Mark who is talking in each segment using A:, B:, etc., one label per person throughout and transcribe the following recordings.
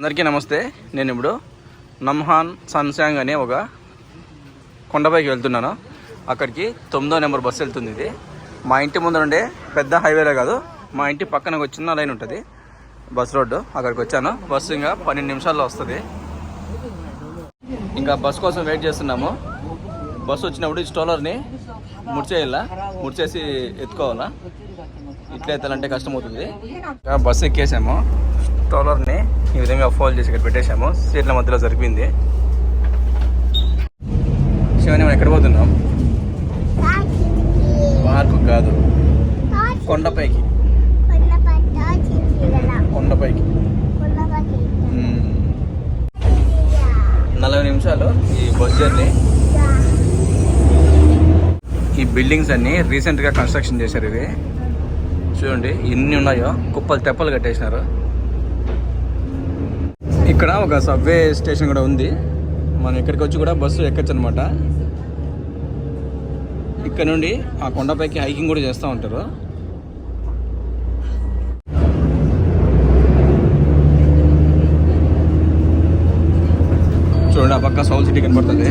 A: అందరికీ నమస్తే. నేను ఇప్పుడు నమ్హాన్ సన్సాంగ్ అనే ఒక కొండపైకి వెళ్తున్నాను. అక్కడికి తొమ్మిదో నెంబర్ బస్సు వెళ్తుంది ఇది. మా ఇంటి ముందర ఉండే పెద్ద హైవేలో కాదు మా ఇంటి పక్కన ఒక చిన్న లైన్ ఉంటుంది. బస్ రోడ్డు అక్కడికి వచ్చాను. బస్సు ఇంకా పన్నెండు నిమిషాల్లో వస్తుంది. ఇంకా బస్ కోసం వెయిట్ చేస్తున్నాము. బస్సు వచ్చినప్పుడు ఈ స్టోలర్ని ముడిచేయాలా? ముడిచేసి ఎత్తుకోవాలా? ఇట్లా ఎత్తాలంటే కష్టం అవుతుంది బస్సు ఎక్కేసాము. స్టోలర్ని ఈ విధంగా ఫోల్డ్ చేసి ఇక్కడ పెట్టేశాము. సీట్ల మధ్యలో జరిపింది. శివని మనం ఎక్కడ పోతున్నాం? పార్కు కాదు. కొండపైకి. కొండపైకి. నలభై నిమిషాలు ఈ బస్ జర్నీ. ఈ బిల్డింగ్స్ అన్ని రీసెంట్గా కన్స్ట్రక్షన్ చేశారు ఇది చూడండి ఎన్ని ఉన్నాయో. కుప్పలు తెప్పలు కట్టేసినారు. ఇక్కడ ఒక సబ్వే స్టేషన్ కూడా ఉంది. మనం ఇక్కడికి వచ్చి కూడా బస్సు ఎక్కచ్చు అనమాట ఇక్కడ నుండి ఆ కొండపైకి హైకింగ్ కూడా చేస్తూ ఉంటారు. చూడండి ఆ పక్క సౌల్ సిటీ
B: కనబడుతుంది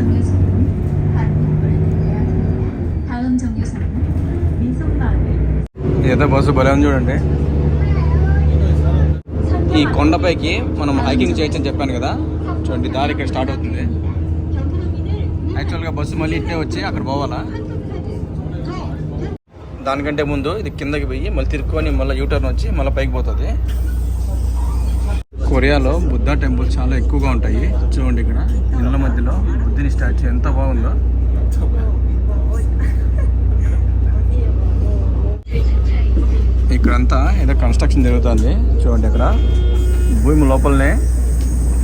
A: ఏదో బస్సు బలం ఉంది చూడండి. ఈ కొండపైకి మనం హైకింగ్ చేయొచ్చు అని చెప్పాను కదా. చూడండి దారి ఇక్కడ స్టార్ట్ అవుతుంది. యాక్చువల్గా బస్సు మళ్ళీ ఇట్నే వచ్చి అక్కడ పోవాలా? దానికంటే ముందు ఇది కిందకి పోయి మళ్ళీ తిరుక్కొని మళ్ళీ యూటర్న్ వచ్చి మళ్ళీ పైకి పోతుంది. కొరియాలో బుద్ధ టెంపుల్ చాలా ఎక్కువగా ఉంటాయి. చూడండి ఇక్కడ ఇళ్ళ మధ్యలో బుద్ధిని స్టాచ్యూ ఎంత బాగుందో. ఇక్కడంతా ఏదో కన్స్ట్రక్షన్ జరుగుతుంది. చూడండి ఇక్కడ భూమి లోపలనే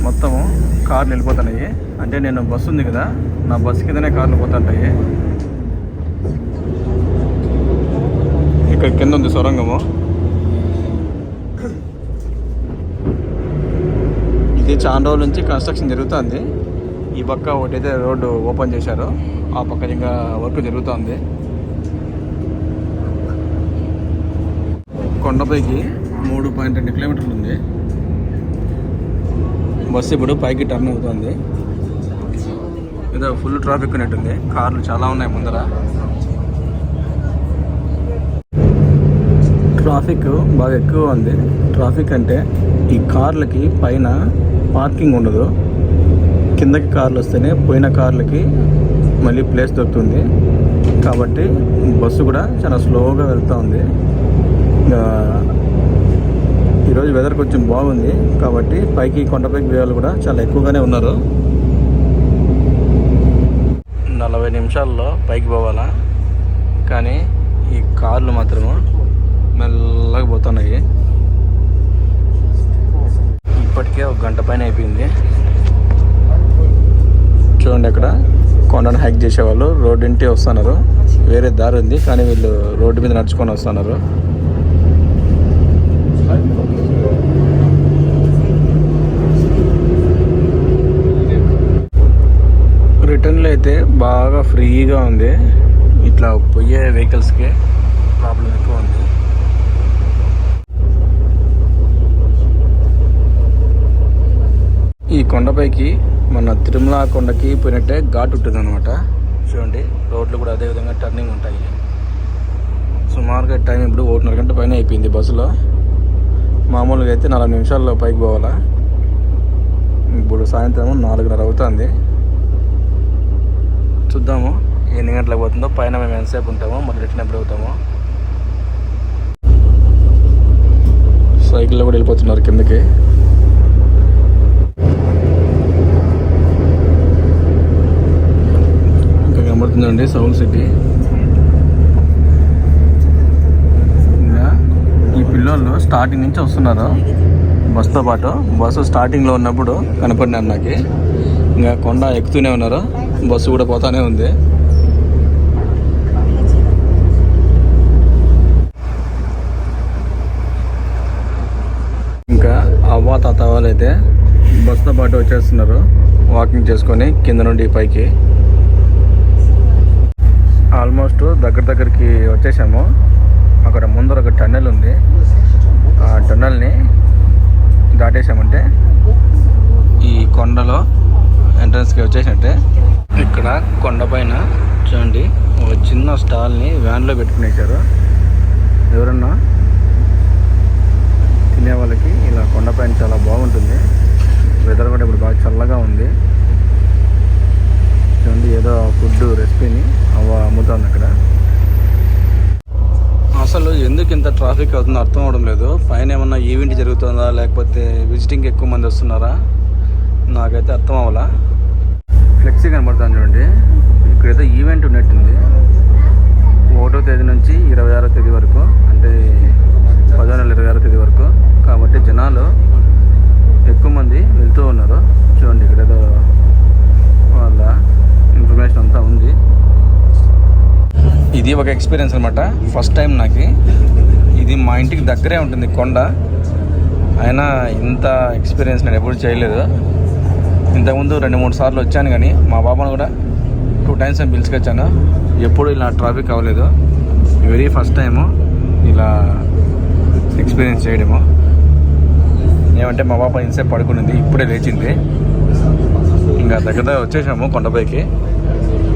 A: మొత్తము కార్లు వెళ్ళిపోతున్నాయి అంటే నేను బస్సు ఉంది కదా నా బస్సు కిందనే కార్లు పోతుంటాయి. ఇక్కడ కింద ఉంది సొరంగము. ఇది చాలా రోజుల నుంచి కన్స్ట్రక్షన్ జరుగుతుంది. ఈ పక్క ఒకటైతే రోడ్డు ఓపెన్ చేశారు. ఆ పక్క ఇంకా వర్క్ జరుగుతుంది. కొండపైకి మూడు పాయింట్ రెండు కిలోమీటర్లు ఉంది. బస్సు ఇప్పుడు పైకి టర్న్ అవుతుంది. ఏదో ఫుల్ ట్రాఫిక్ ఉన్నట్టుంది కార్లు చాలా ఉన్నాయి ముందర. ట్రాఫిక్ బాగా ఎక్కువ ఉంది. ట్రాఫిక్ అంటే ఈ కార్లకి పైన పార్కింగ్ ఉండదు. కిందకి కార్లు వస్తేనే పోయిన కార్లకి మళ్ళీ ప్లేస్ దొరుకుతుంది. కాబట్టి బస్సు కూడా చాలా స్లోగా వెళ్తూ ఉంది. ఈరోజు వెదర్ కొంచెం బాగుంది. కాబట్టి పైకి కొండపైకి వేయాలి కూడా. చాలా ఎక్కువగానే ఉన్నారు. నలభై నిమిషాల్లో పైకి పోవాలా? కానీ ఈ కార్లు మాత్రము మెల్లగా పోతున్నాయి. ఇప్పటికే ఒక గంట పైన అయిపోయింది. చూడండి అక్కడ. కొండను హైక్ చేసేవాళ్ళు. రోడ్డు ఇంటి వస్తున్నారు. వేరే దారి ఉంది. కానీ వీళ్ళు రోడ్డు మీద నడుచుకొని వస్తున్నారు రిటర్న్లో అయితే బాగా ఫ్రీగా ఉంది. ఇట్లా పోయే వెహికల్స్కి ప్రాబ్లం ఎక్కువ ఉంది. ఈ కొండపైకి మన తిరుమల కొండకి పోయినట్టే ఘాట్ ఉంటుంది అనమాట చూడండి రోడ్లు కూడా అదే విధంగా టర్నింగ్ ఉంటాయి. సుమారుగా టైం ఇప్పుడు ఒకటిన్నర గంట పైన అయిపోయింది బస్సులో. మామూలుగా అయితే నలభై నిమిషాల్లో పైకి పోవాలా. ఇప్పుడు సాయంత్రం నాలుగున్నర అవుతుంది. చూద్దాము. ఎన్ని గంటలకు పోతుందో పైన మేము ఎంతసేపు ఉంటామో మళ్ళీ రిటర్న్ ఎప్పుడు అవుతామో. సైకిల్లో కూడా వెళ్ళిపోతున్నారు కిందకి. ఇంకా కనబడుతుందండి సౌండ్ సిటీ. ఇంకా ఈ పిల్లలు స్టార్టింగ్ నుంచి వస్తున్నారు. బస్తో పాటు. బస్సు స్టార్టింగ్లో ఉన్నప్పుడు కనపడినారు నాకు. ఇంకా కొండ ఎక్కుతూనే ఉన్నారు. బస్సు కూడా పోతానే ఉంది. ఇంకా అవ్వ తాత వాళ్ళు అయితే బస్సుతో పాటు వచ్చేస్తున్నారు. వాకింగ్ చేసుకొని కింద నుండి పైకి. ఆల్మోస్ట్ దగ్గర దగ్గరికి వచ్చేసాము. అక్కడ ముందర ఒక టన్నెల్ ఉంది. ఆ టన్నెల్ని దాటేసామంటే ఈ కొండలో ఎంట్రన్స్కి వచ్చేసినట్టే. ఇక్కడ కొండపైన చూడండి ఒక చిన్న స్టాల్ని వ్యాన్లో పెట్టుకునేసారు ఎవరన్నా? తినే వాళ్ళకి ఇలా కొండపైన చాలా బాగుంటుంది. వెదర్ కూడా ఇప్పుడు బాగా చల్లగా ఉంది. చూడండి ఏదో ఫుడ్ రెసిపీని అవ అమ్ముతుంది అక్కడ. అసలు ఎందుకు ఇంత ట్రాఫిక్ అవుతుందో అర్థం అవడం లేదు. పైన ఏమన్నా ఈవెంట్ జరుగుతుందా? లేకపోతే విజిటింగ్ ఎక్కువ మంది వస్తున్నారా? నాకైతే అర్థం అవ్వాలా. ఫ్లెక్సీ కనబడుతుంది చూడండి. ఇక్కడైతే ఈవెంట్ ఉన్నట్టుంది. ఒకటో తేదీ నుంచి ఇరవై ఆరో తేదీ వరకు అంటే పదో నెల ఇరవై ఆరో తేదీ వరకు. కాబట్టి జనాలు ఎక్కువ మంది వెళ్తూ ఉన్నారు. చూడండి ఇక్కడ ఏదో వాళ్ళ ఇన్ఫర్మేషన్ అంతా ఉంది. ఇది ఒక ఎక్స్పీరియన్స్ అనమాట ఫస్ట్ టైం నాకు. ఇది మా ఇంటికి దగ్గరే ఉంటుంది కొండ. అయినా ఇంత ఎక్స్పీరియన్స్ నేను ఎప్పుడు చేయలేదు. ఇంతకుముందు రెండు మూడు సార్లు వచ్చాను కానీ మా బాబాను కూడా టూ టైమ్స్ నేను పిలుచుకొచ్చాను. ఎప్పుడు ఇలా ట్రాఫిక్ అవ్వలేదు. వెరీ ఫస్ట్ టైము ఇలా ఎక్స్పీరియన్స్ చేయడము. ఏమంటే మా పాప ఇంతసేపు పడుకునింది ఇప్పుడే లేచింది. ఇంకా దగ్గర దగ్గర వచ్చేసాము కొండపైకి.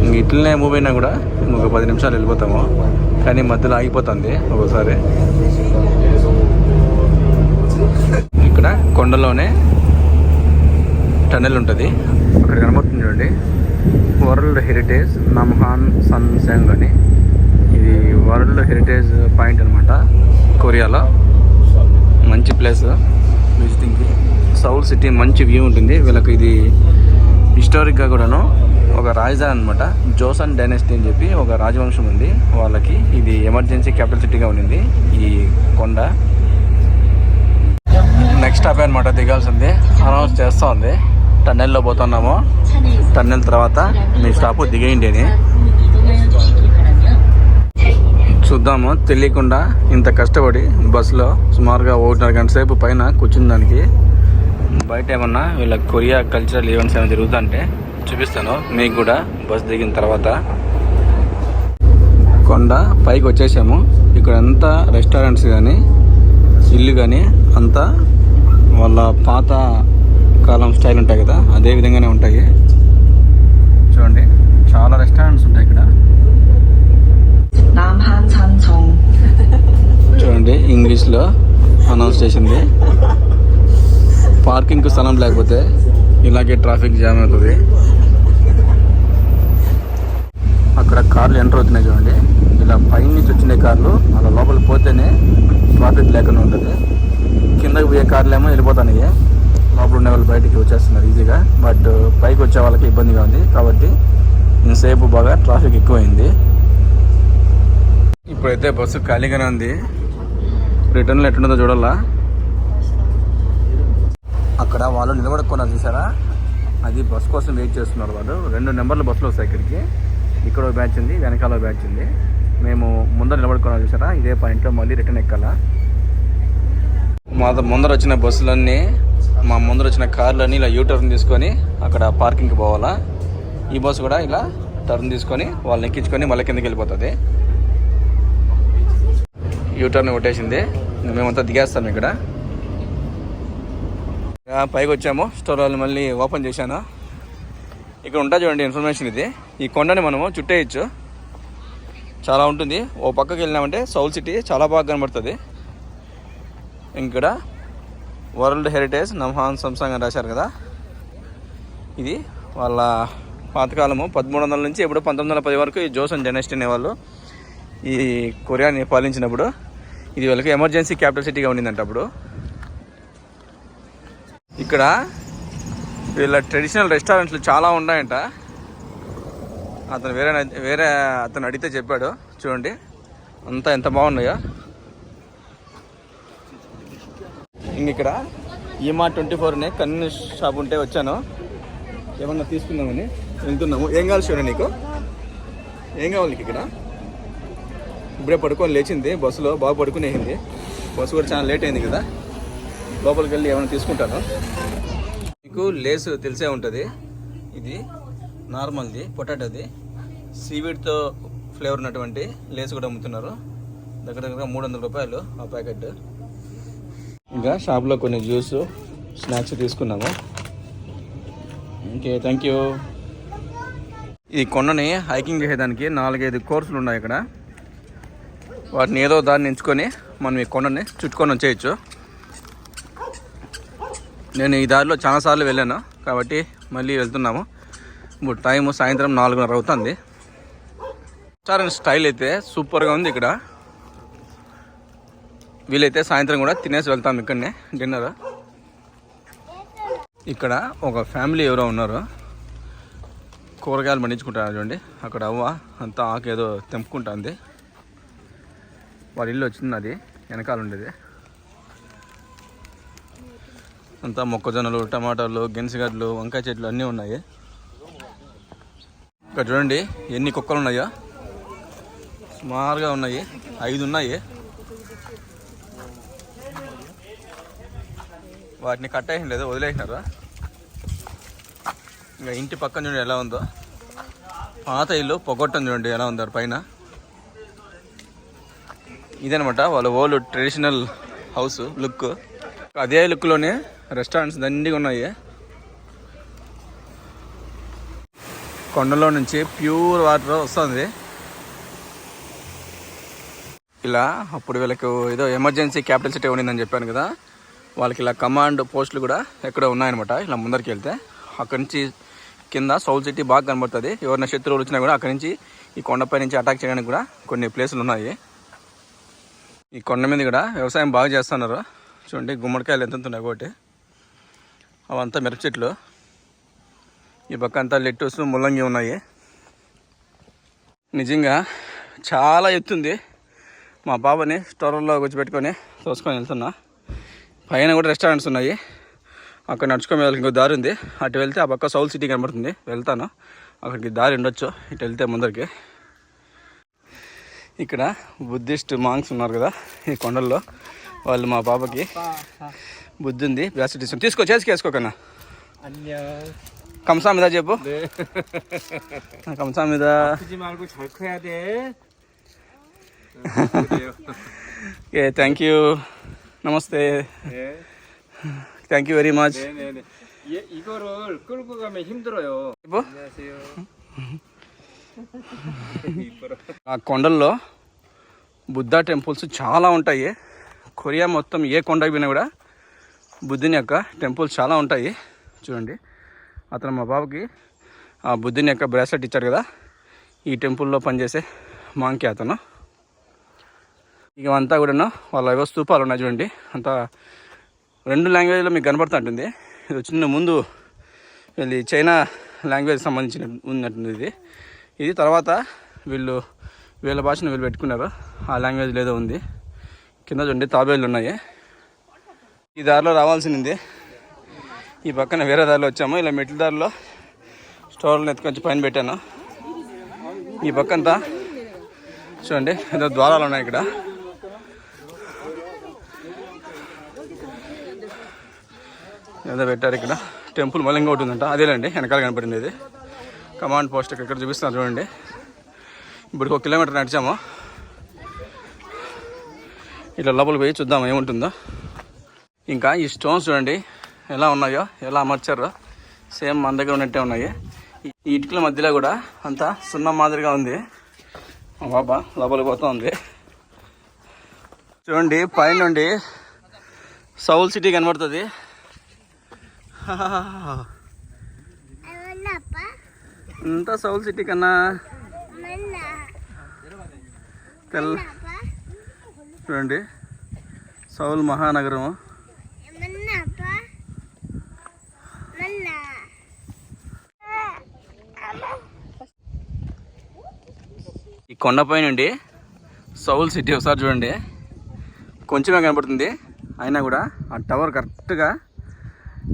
A: ఇంక ఇట్లనే మూవ్ అయినా కూడా ఇంకొక పది నిమిషాలు వెళ్ళిపోతాము. కానీ మధ్యలో ఆగిపోతుంది ఒక్కోసారి ఇక్కడ కొండలోనే టనెల్ ఉంటుంది. అక్కడ కనబడుతుంది చూడండి. వరల్డ్ హెరిటేజ్ నమ్హాన్ సన్ సెంగ్ అని. ఇది వరల్డ్ హెరిటేజ్ పాయింట్ అనమాట కొరియాలో. మంచి ప్లేస్. విజిటింగ్కి. సౌల్ సిటీ మంచి వ్యూ ఉంటుంది. వీళ్ళకి ఇది హిస్టారిక్గా కూడాను ఒక రాజధాని అనమాట జోసన్ డైనెస్టీ అని చెప్పి ఒక రాజవంశం ఉంది. వాళ్ళకి ఇది ఎమర్జెన్సీ క్యాపిటల్ సిటీగా ఉండింది. ఈ కొండ. నెక్స్ట్ స్టాప్ అనమాట దిగాల్సింది. అనౌన్స్ చేస్తూ ఉంది. టన్నెల్లో పోతున్నాము. టన్నెల్ తర్వాత మీ స్టాప్ దిగేయండి అని చూద్దాము. తెలియకుండా ఇంత కష్టపడి బస్సులో సుమారుగా ఒకటిన్నర గంట సేపు పైన కూర్చున్న దానికి బయట ఏమన్నా వీళ్ళ కొరియా కల్చరల్ ఈవెంట్స్ ఏమైనా జరుగుతుంటే చూపిస్తాను. మీకు కూడా బస్ దిగిన తర్వాత కొండ పైకి వచ్చేసాము. ఇక్కడ అంతా రెస్టారెంట్స్ కానీ ఇల్లు కానీ అంతా వాళ్ళ పాత కాలం స్టైల్ ఉంటాయి కదా అదే విధంగానే ఉంటాయి. చూడండి చాలా రెస్టారెంట్స్ ఉంటాయి ఇక్కడ. చూడండి ఇంగ్లీష్లో అనౌన్స్ చేసింది. పార్కింగ్కు స్థలం లేకపోతే ఇలాగే ట్రాఫిక్ జామ్ అవుతుంది. అక్కడ కార్లు ఎంటర్ అవుతున్నాయి చూడండి. ఇలా పైన నుంచి వచ్చిన కార్లు అలా లోపలికి పోతేనే ట్రాఫిక్ లేకుండా ఉంటుంది. కిందకి పోయే కార్లు ఏమో వెళ్ళిపోతాయి లోపల ఉండే వాళ్ళు బయటికి వచ్చేస్తున్నారు ఈజీగా. బట్ uh, పైకి వచ్చే వాళ్ళకి ఇబ్బందిగా ఉంది. కాబట్టి ఇంతసేపు బాగా ట్రాఫిక్ ఎక్కువైంది. ఇప్పుడైతే బస్సు ఖాళీగానే ఉంది. రిటర్న్లో ఎట్లుందో చూడాలా. అక్కడ వాళ్ళు నిలబడుకున్నారు చూసారా అది బస్ కోసం వెయిట్ చేస్తున్నారు వాళ్ళు. రెండు నెంబర్లు బస్సులు వస్తాయి ఇక్కడికి. ఇక్కడ బ్యాచ్ ఉంది వెనకాల బ్యాచ్ ఉంది. మేము ముందర నిలబడుకున్నాం చూసారా ఇదే పాయింట్లో మళ్ళీ రిటర్న్ ఎక్కాలా. మా ముందర వచ్చిన బస్సులన్నీ మా ముందర వచ్చిన కార్లన్నీ ఇలా యూ టర్న్ తీసుకొని అక్కడ పార్కింగ్కి పోవాలా. ఈ బస్సు కూడా ఇలా టర్న్ తీసుకొని వాళ్ళని ఎక్కించుకొని మళ్ళీ కిందకి వెళ్ళిపోతుంది. యూటర్న్ కొట్టేసింది. మేమంతా దిగేస్తాం ఇక్కడ. పైకి వచ్చాము. స్టోర్ వాళ్ళు మళ్ళీ ఓపెన్ చేశాను. ఇక్కడ ఉంటా చూడండి ఇన్ఫర్మేషన్ ఇది. ఈ కొండని మనము చుట్టేయచ్చు. చాలా ఉంటుంది. ఓ పక్కకి వెళ్ళినామంటే సౌల్ సిటీ చాలా బాగా కనబడుతుంది. ఇక్కడ వరల్డ్ హెరిటేజ్ నమ్హాన్ సంసాంగ్ అని రాశారు కదా? ఇది వాళ్ళ పాతకాలము పదమూడు వందల నుంచి ఇప్పుడు పంతొమ్మిది వందల పది వరకు ఈ జోసన్ డైనెస్టీ అనేవాళ్ళు ఈ కొరియాని పాలించినప్పుడు ఇది వాళ్ళకి ఎమర్జెన్సీ క్యాపిటల్ సిటీగా ఉండిందంట అప్పుడు. ఇక్కడ వీళ్ళ ట్రెడిషనల్ రెస్టారెంట్లు చాలా ఉన్నాయంట. అతను వేరే వేరే అతను అడిగితే చెప్పాడు. చూడండి. అంతా ఎంత బాగున్నాయో. ఇంక ఇక్కడ ఈమా ట్వంటీ ఫోర్నే కన్ను షాప్ ఉంటే వచ్చాను. ఏమన్నా తీసుకుందామని? వెళ్తున్నాము. ఏం కావాలి చూడండి నీకు? ఏం కావాలి నీకు ఇక్కడ? ఇప్పుడే పడుకొని లేచింది. బస్సులో బాగా పడుకునేసింది. బస్సు కూడా చాలా లేట్ అయింది కదా. లోపలికి వెళ్ళి ఏమైనా తీసుకుంటాను. మీకు లేస్ తెలిసే ఉంటుంది. ఇది నార్మల్ది పొటాటోది. సీవీడ్తో ఫ్లేవర్ ఉన్నటువంటి లేస్ కూడా అమ్ముతున్నారు. దగ్గర దగ్గర మూడు వందల రూపాయలు ఆ ప్యాకెట్. ఇంకా షాప్లో కొన్ని జ్యూస్ స్నాక్స్ తీసుకున్నాము. ఓకే థ్యాంక్ యూ ఈ కొండని హైకింగ్ చేసేదానికి నాలుగైదు కోర్సులు ఉన్నాయి ఇక్కడ. వాటిని ఏదో దాన్ని ఎంచుకొని మనం ఈ కొండని చుట్టుకొని వచ్చేయచ్చు. నేను ఈ దారిలో చాలాసార్లు వెళ్ళాను కాబట్టి మళ్ళీ వెళ్తున్నాము. ఇప్పుడు టైము సాయంత్రం నాలుగున్నర అవుతుంది. రెస్టారెంట్ స్టైల్ అయితే సూపర్గా ఉంది ఇక్కడ. వీలైతే సాయంత్రం కూడా తినేసి వెళ్తాం ఇక్కడనే. డిన్నర్ ఇక్కడ ఒక ఫ్యామిలీ ఎవరో ఉన్నారు. కూరగాయలు పండించుకుంటారు చూడండి. అక్కడ అవ్వ అంతా ఆకేదో తెంపుకుంటుంది. వాళ్ళ ఇల్లు వచ్చింది అది వెనకాల ఉండేది. అంతా మొక్కజొన్నలు టమాటాలు గెనిసిగడ్లు వంకాయ చెట్లు అన్నీ ఉన్నాయి. ఇక్కడ చూడండి ఎన్ని కుక్కలు ఉన్నాయో. సుమారుగా ఉన్నాయి. ఐదు ఉన్నాయి. వాటిని కట్టేయం లేదు వదిలేసినారా ఇంకా ఇంటి పక్కన చూడండి ఎలా ఉందో. పాత ఇల్లు పొగొట్టం చూడండి ఎలా ఉందో పైన. ఇదనమాట వాళ్ళ ఓల్డ్ ట్రెడిషనల్ హౌస్ లుక్. అదే లుక్లోనే రెస్టారెంట్స్ దండిగా ఉన్నాయి. కొండలో నుంచి ప్యూర్ వాటర్ వస్తుంది. ఇలా అప్పుడు వీళ్ళకి ఏదో ఎమర్జెన్సీ క్యాపిటల్ సిటీ ఉండిందని చెప్పాను కదా. వాళ్ళకి ఇలా కమాండ్ పోస్టులు కూడా ఎక్కడ ఉన్నాయన్నమాట. ఇలా ముందరికి వెళ్తే అక్కడి నుంచి కింద సౌల్ సిటీ బాగా కనబడుతుంది. ఎవరైనా శత్రువులు వచ్చినా కూడా అక్కడి నుంచి ఈ కొండపై నుంచి అటాక్ చేయడానికి కూడా కొన్ని ప్లేసులు ఉన్నాయి. ఈ కొండ మీద కూడా వ్యవసాయం బాగా చేస్తున్నారు. చూడండి గుమ్మడికాయలు ఎంత ఉన్నాయి ఒకటి అవంతా మిరప చెట్లు. ఈ పక్క అంతా లెట్టూస్ ముల్లంగి ఉన్నాయి. నిజంగా చాలా ఎత్తుంది మా బాబుని స్టోర్లో కూర్చోబెట్టుకొని చూసుకొని వెళ్తున్నా. పైన కూడా రెస్టారెంట్స్ ఉన్నాయి. అక్కడ నడుచుకొని వెళ్ళి ఇంకో దారి ఉంది. అటు వెళ్తే ఆ పక్క సౌల్ సిటీ కనబడుతుంది. వెళ్తాను. అక్కడికి దారి ఉండొచ్చు. ఇటు వెళ్తే ముందరికి. ఇక్కడ బుద్ధిస్ట్ మాంగ్స్ ఉన్నారు కదా ఈ కొండల్లో. వాళ్ళు మా బాబాకి బుద్ధి ఉంది బ్రాసెట్ ఇస్తుంది తీసుకో చేసి
C: వేసుకోకన్నా కంసా
A: మీద చెప్పు.
C: కంసా
A: మీద
C: 아프지 말고 잘 커야 돼. 그래요.
A: ఏ థ్యాంక్ యూ నమస్తే
C: 네.
A: Thank you very much
C: 네네네. 얘 이거를 끌고 가면 힘들어요.
A: చెప్పు
C: 안녕하세요. 이뻐라.
A: ఆ కొండల్లో బుద్ధ టెంపుల్స్ చాలా ఉంటాయి కొరియా మొత్తం ఏ కొండకి పోయినా కూడా బుద్ధుని యొక్క టెంపుల్స్ చాలా ఉంటాయి చూడండి అతను మా బాబుకి ఆ బుద్ధుని యొక్క బ్రాస్లెట్ ఇచ్చారు కదా ఈ టెంపుల్లో పనిచేసే మాంకి అతను ఇక అంతా కూడాను వాళ్ళ ఏవో స్తూపాలు ఉన్నాయి చూడండి. అంతా రెండు లాంగ్వేజ్లో మీకు కనబడుతుంటుంది. ఇది వచ్చిన ముందు ఇది చైనా లాంగ్వేజ్ సంబంధించిన ఉన్నట్టుంది ఇది. ఇది తర్వాత వీళ్ళు వీళ్ళ భాషను వీళ్ళు పెట్టుకున్నారు. ఆ లాంగ్వేజ్ లేదో ఉంది. కింద చూడండి తాబేళ్ళు ఉన్నాయి. ఈ దారిలో రావాల్సింది. ఈ పక్కన వేరే దారిలో వచ్చాము. ఇలా మెట్ల దారిలో స్టోర్లను ఎత్తుకొచ్చి పైన పెట్టాను. ఈ పక్కంతా చూడండి ఏదో ద్వారాలు ఉన్నాయి ఇక్కడ. ఏదో పెట్టారు ఇక్కడ. టెంపుల్ మళ్ళీ ఒకటి ఉందంట. అదేలేండి వెనకాల కనపడింది ఇది. కమాండ్ పోస్ట్ ఇక్కడ చూపిస్తున్నారు చూడండి. ఇప్పుడు ఒక కిలోమీటర్ నడిచాము. ఇట్లా లోపలికి పోయి చూద్దాం ఏముంటుందో. ఇంకా ఈ స్టోన్స్ చూడండి ఎలా ఉన్నాయో ఎలా అమర్చారో. సేమ్ మన దగ్గర ఉన్నట్టే ఉన్నాయి. ఈ ఇటుకల మధ్యలో కూడా అంతా సున్నం మాదిరిగా ఉంది. మా బాబా లోపలికి పోతా ఉంది. చూడండి పైనుండి సౌల్ సిటీ కనబడుతుంది. అంతా సౌల్ సిటీ కన్నా తెల్ల చూడండి. సౌల్ మహానగరం. ఈ కొండపై నుండి సౌల్ సిటీ ఒకసారి చూడండి. కొంచెమే కనబడుతుంది అయినా కూడా ఆ టవర్ కరెక్ట్గా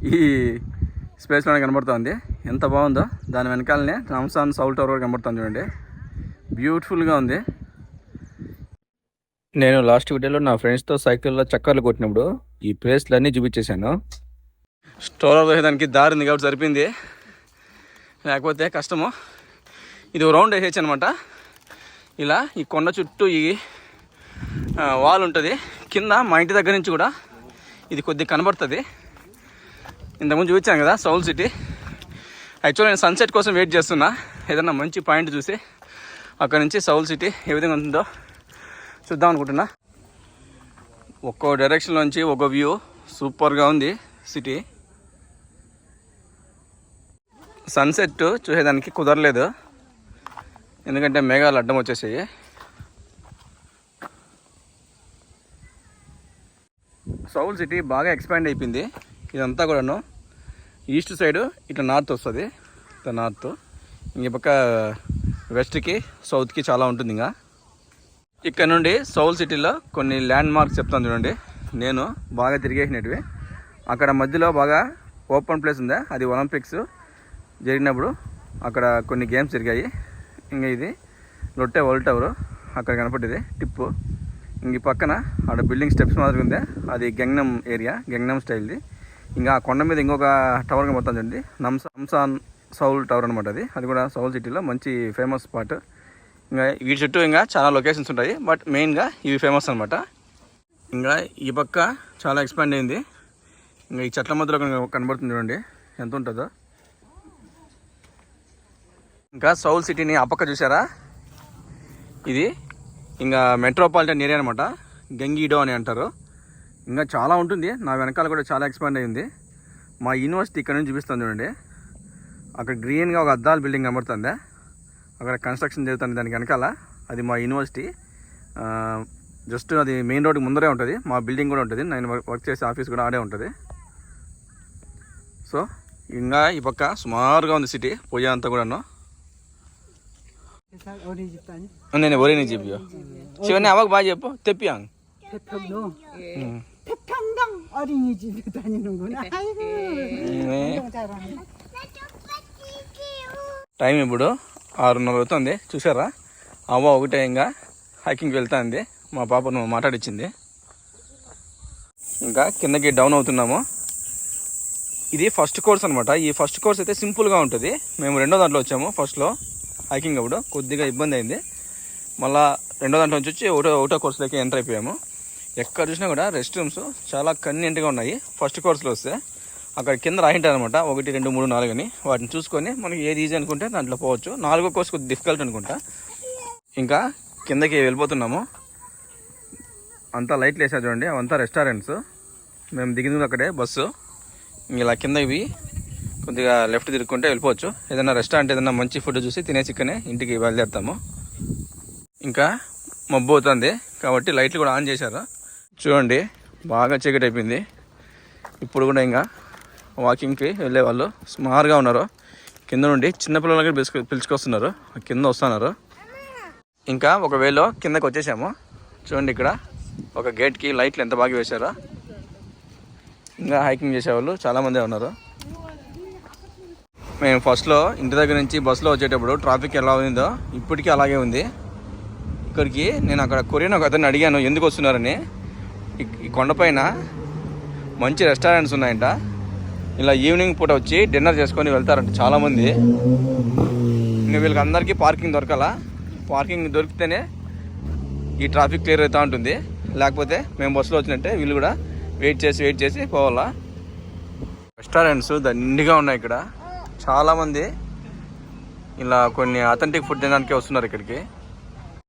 A: ఈ స్పేస్లోనే కనబడుతుంది. ఎంత బాగుందో. దాని వెనకాలనే రామ్సాన్ సౌల్ టవర్ కూడా కనబడుతుంది చూడండి. బ్యూటిఫుల్గా ఉంది. నేను లాస్ట్ వీడియోలో నా ఫ్రెండ్స్తో సైకిల్లో చక్కర్లు కొట్టినప్పుడు ఈ ప్లేస్లు అన్నీ చూపించేశాను. స్టోర్ వేయడానికి దారి ఉంది కాబట్టి సరిపోయింది. లేకపోతే కష్టము. ఇది రౌండ్ వేసేయచ్చు అనమాట ఇలా ఈ కొండ చుట్టూ ఈ వాల్ ఉంటుంది. కింద మా ఇంటి దగ్గర నుంచి కూడా ఇది కొద్దిగా కనబడుతుంది. ఇంతకుముందు చూపించాను కదా సౌల్ సిటీ యాక్చువల్ నేను సన్సెట్ కోసం వెయిట్ చేస్తున్నా. ఏదన్నా మంచి పాయింట్ చూసి అక్కడ నుంచి సౌల్ సిటీ ఏ విధంగా ఉంటుందో చూద్దాం అనుకుంటున్నా. ఒక్కో డైరెక్షన్లోంచి ఒక వ్యూ సూపర్గా ఉంది సిటీ సన్సెట్ చూసేదానికి కుదరలేదు. ఎందుకంటే మేఘాలు అడ్డం వచ్చేసాయి. సౌల్ సిటీ బాగా ఎక్స్పాండ్ అయిపోయింది. ఇదంతా కూడాను ఈస్ట్ సైడ్ ఇట్లా నార్త్ వస్తుంది. ఇట్లా నార్త్. ఇంక పక్క వెస్ట్కి సౌత్కి చాలా ఉంటుంది ఇంకా ఇక్కడ నుండి సౌల్ సిటీలో కొన్ని ల్యాండ్ మార్క్స్ చెప్తాను చూడండి. నేను బాగా తిరిగేసినటివి. అక్కడ మధ్యలో బాగా ఓపెన్ ప్లేస్ ఉందా? అది ఒలింపిక్స్ జరిగినప్పుడు అక్కడ కొన్ని గేమ్స్ జరిగాయి. ఇంకా ఇది లొట్టే వరల్డ్ టవర్. అక్కడ కనపడేది టిప్పు. ఇంక పక్కన అక్కడ బిల్డింగ్ స్టెప్స్ మాదిరి ఉంది అది గంగనం ఏరియా గంగనం స్టైల్ది. ఇంకా ఆ కొండ మీద ఇంకొక టవర్ కనబడుతుంది చూడండి. నమ్సా నమ్సాన్ సౌల్ టవర్ అనమాట అది. అది కూడా సౌల్ సిటీలో మంచి ఫేమస్ స్పాట్ ఇంకా వీటి చుట్టూ ఇంకా చాలా లొకేషన్స్ ఉంటాయి. బట్ మెయిన్గా ఇవి ఫేమస్ అనమాట ఇంకా ఈ పక్క చాలా ఎక్స్పాండ్ అయింది. ఇంకా ఈ చెట్ల మధ్యలో కనబడుతుంది చూడండి. ఎంత ఉంటుందో. ఇంకా సౌల్ సిటీని ఆ పక్క చూసారా ఇది ఇంకా మెట్రోపాలిటన్ ఏరియా అనమాట గంగీడో అని అంటారు. ఇంకా చాలా ఉంటుంది. నా వెనకాల కూడా చాలా ఎక్స్పాండ్ అయింది మా యూనివర్సిటీ ఇక్కడ నుంచి చూపిస్తాను చూడండి. అక్కడ గ్రీన్గా ఒక అద్దాల బిల్డింగ్ కనబడుతుంది. అక్కడ కన్స్ట్రక్షన్ జరుగుతుంది దానికి వెనకాల. అది మా యూనివర్సిటీ. జస్ట్ అది మెయిన్ రోడ్కి ముందరే ఉంటుంది. మా బిల్డింగ్ కూడా ఉంటుంది. నేను వర్క్- చేసే ఆఫీస్ కూడా ఆడే ఉంటుంది. సో ఇంకా ఈ పక్క సుమారుగా ఉంది సిటీ పోయే అంతా కూడాను. నేను ఒరేని చెప్పియో శివని అవ్వకు బాగా చెప్పు. తెప్పియాంగ్
D: 태평로 태평당 어린이집에 다니는구나. 아이고 운동 잘하네.
A: టైం ఇప్పుడు ఆరున్నర అవుతుంది చూసారా అవ్వ ఒకటే ఇంకా హైకింగ్కి వెళ్తాంది మా పాపను మాట్లాడిచ్చింది ఇంకా కిందకి డౌన్ అవుతున్నాము ఇది ఫస్ట్ కోర్స్ అనమాట ఈ ఫస్ట్ కోర్స్ అయితే సింపుల్గా ఉంటుంది మేము రెండో దాంట్లో వచ్చాము ఫస్ట్లో హైకింగ్ అప్పుడు కొద్దిగా ఇబ్బంది అయింది మళ్ళా రెండో దాంట్లో నుంచి వచ్చి ఒకటో ఒకటో కోర్సులోకి ఎంటర్ అయిపోయాము ఎక్కడ చూసినా కూడా రెస్ట్ రూమ్స్ చాలా కన్వీనియంట్గా ఉన్నాయి. ఫస్ట్ కోర్స్లో వస్తే అక్కడ కింద రాయింటారు అనమాట ఒకటి రెండు మూడు నాలుగు అని. వాటిని చూసుకొని మనకి ఏది ఈజీ అనుకుంటే దాంట్లో పోవచ్చు. నాలుగో కోర్స్ కొద్దిగా డిఫికల్ట్ అనుకుంటా. ఇంకా కిందకి వెళ్ళిపోతున్నాము. అంతా లైట్లు వేసారు చూడండి. అవంతా రెస్టారెంట్స్ మేము దిగింది అక్కడే బస్సు ఇలా కిందకి కొద్దిగా లెఫ్ట్ తిరుక్కుంటే వెళ్ళిపోవచ్చు. ఏదైనా రెస్టారెంట్ ఏదైనా మంచి ఫుడ్ చూసి తినేసి ఇక్కడనే ఇంటికి బయలుదేరుతాము. ఇంకా మబ్బు అవుతుంది. కాబట్టి లైట్లు కూడా ఆన్ చేశారు. చూడండి బాగా చీకటి అయిపోయింది ఇప్పుడు కూడా ఇంకా వాకింగ్కి వెళ్ళే వాళ్ళు సుమారుగా ఉన్నారు. కింద నుండి చిన్నపిల్లలకి పిలుచుకు పిలుచుకొస్తున్నారు. కింద వస్తున్నారు. ఇంకా ఒకవేళ కిందకు కిందకి వచ్చేసాము. చూడండి ఇక్కడ ఒక గేట్కి లైట్లు ఎంత బాగా వేశారో. ఇంకా హైకింగ్ చేసేవాళ్ళు చాలామందే ఉన్నారు. మేము ఫస్ట్లో ఇంటి దగ్గర నుంచి బస్సులో వచ్చేటప్పుడు ట్రాఫిక్ ఎలా ఉందో ఇప్పటికీ అలాగే ఉంది. ఇక్కడికి నేను అక్కడ కొరియన్ ఒక అతన్ని అడిగాను ఎందుకు వస్తున్నారని. ఈ- కొండపైన మంచి రెస్టారెంట్స్ ఉన్నాయంట. ఇలా ఈవినింగ్ పూట వచ్చి డిన్నర్ చేసుకొని వెళ్తారంట చాలామంది. ఇంకా వీళ్ళకి అందరికీ పార్కింగ్ దొరకాల. పార్కింగ్ దొరికితేనే ఈ ట్రాఫిక్ క్లియర్ అవుతూ ఉంటుంది. లేకపోతే మేము బస్సులో వచ్చినట్టే వీళ్ళు కూడా వెయిట్ చేసి వెయిట్ చేసి పోవాలా. రెస్టారెంట్స్ దండిగా ఉన్నాయి ఇక్కడ. చాలామంది ఇలా కొన్ని అథెంటిక్ ఫుడ్ తినడానికి వస్తున్నారు ఇక్కడికి.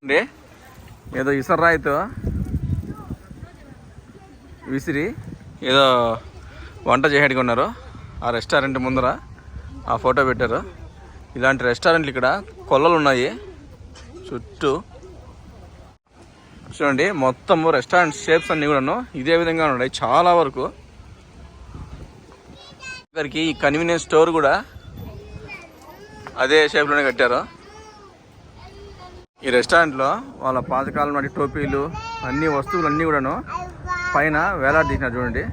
A: ఏదో ఏదో ఇసరాయితో విసిరి ఏదో వంట చేయడానికి ఉన్నారు. ఆ రెస్టారెంట్ ముందర ఆ ఫోటో పెట్టారు. ఇలాంటి రెస్టారెంట్లు ఇక్కడ కొల్లలు ఉన్నాయి. చుట్టూ చూడండి మొత్తము రెస్టారెంట్ షేప్స్ అన్నీ కూడాను ఇదే విధంగా ఉన్నాయి చాలా వరకు. ఇద్దరికి ఈ కన్వీనియన్స్ స్టోర్ కూడా అదే షేప్లోనే కట్టారు. ఈ రెస్టారెంట్లో వాళ్ళ పాతకాలం నాటి టోపీలు అన్ని వస్తువులు అన్నీ కూడాను పైన వేలాడదీసినారు చూడండి.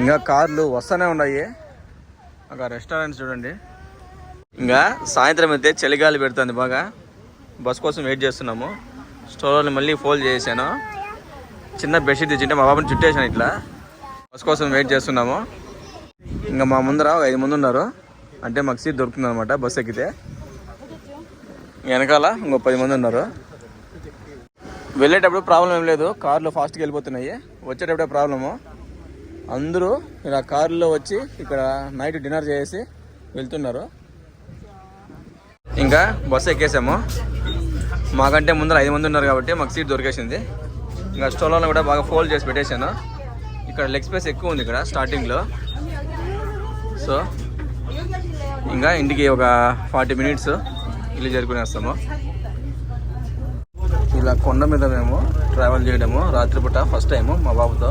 A: ఇంకా కార్లు వస్తూనే ఉన్నాయి. ఒక రెస్టారెంట్స్ చూడండి. ఇంకా సాయంత్రం అయితే చలిగాలి పెడుతుంది బాగా. బస్ కోసం వెయిట్ చేస్తున్నాము. స్టోర్ని మళ్ళీ ఫోల్డ్ చేసాను చిన్న బెడ్షీట్ తెచ్చింటే మా బాబుని చుట్టేసాను ఇట్లా. బస్ కోసం వెయిట్ చేస్తున్నాము. ఇంకా మా ముందర ఒక ఐదు మంది ఉన్నారు. అంటే మాకు సీట్ దొరుకుతుంది అనమాట బస్ ఎక్కితే. వెనకాల ఇంకో పది మంది ఉన్నారు. వెళ్ళేటప్పుడు ప్రాబ్లం ఏం లేదు. కార్లు ఫాస్ట్గా వెళ్ళిపోతున్నాయి. వచ్చేటప్పుడే ప్రాబ్లము. అందరూ ఇలా కారులో వచ్చి ఇక్కడ నైట్ డిన్నర్ చేసి వెళ్తున్నారు. ఇంకా బస్సు ఎక్కేసాము. మాకంటే ముందర ఐదు మంది ఉన్నారు కాబట్టి మాకు సీట్ దొరికేసింది. ఇంకా స్టోల్లో కూడా బాగా ఫోల్డ్ చేసి పెట్టేశాను. ఇక్కడ లెగ్ స్పేస్ ఎక్కువ ఉంది ఇక్కడ స్టార్టింగ్లో సో ఇంకా ఇంటికి ఒక ఫార్టీ మినిట్స్ ఇల్లు చేరుకునేస్తాము ఇలా కొండ మీద మేము ట్రావెల్ చేయడము రాత్రిపూట ఫస్ట్ టైము మా బాబుతో